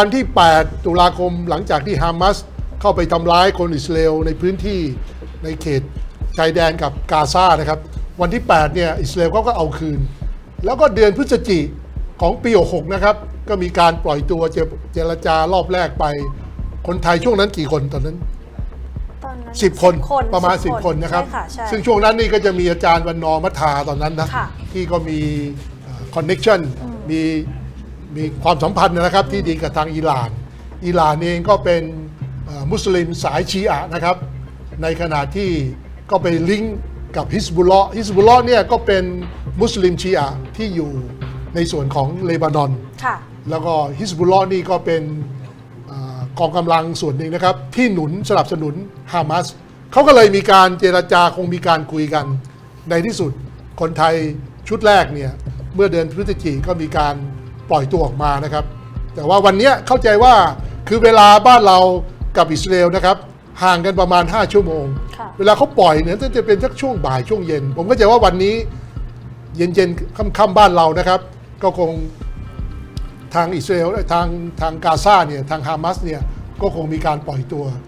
วันที่ 8 ตุลาคมหลังจากที่ฮามาสเข้าไปทำร้ายคนอิสราเอลในพื้นที่ในเขตชายแดนกับกาซานะครับ วันที่ 8 เนี่ย อิสราเอลเขาก็เอาคืน แล้วก็เดือนพฤศจิกของปี 66 นะครับ ก็มีการปล่อยตัวเจเจรจารอบแรกไป คนไทยช่วงนั้นกี่คนตอนนั้น ตอนนั้น10 คนประมาณ 10 คนนะครับ ใช่ค่ะใช่ซึ่งช่วงนั้นนี่ก็จะมีอาจารย์วันนอร์มัทาตอนนั้นนะค่ะที่ก็มีคอนเน็ชันมี มีความสัมพันธ์นะครับที่ดีกับทางอิหร่าน อิหร่านเองก็เป็นเอ่อมุสลิมสายชีอะนะครับ ในขณะที่ก็ไปลิงก์กับฮิสบุลลอฮ์ฮิสบุลลอฮ์เนี่ยก็เป็นมุสลิมชีอะที่อยู่ในส่วนของเลบานอนค่ะแล้วก็ฮิสบุลลอฮ์นี่ก็เป็นเอ่อกองกำลังส่วนหนึ่งนะครับ ที่หนุนสนับสนุนฮามาสเขาก็เลยมีการเจรจาคงมีการคุยกัน ในที่สุดคนไทยชุดแรกเนี่ย เมื่อเดือนพฤศจิกก็มีการ ปล่อยตัวออกมานะครับ แต่ว่าวันเนี้ยเข้าใจว่าคือเวลาบ้านเรากับอิสราเอลนะครับห่างกันประมาณ 5 ชั่วโมงค่ะเวลาเขาปล่อยเนี่ยจะเป็นสักช่วงบ่ายช่วงเย็น ผมก็จะว่าวันนี้เย็นๆค่ำๆบ้านเรานะครับ ก็คงทางอิสราเอลทางทางกาซาเนี่ยทางฮามาสเนี่ยก็คงมีการปล่อยตัว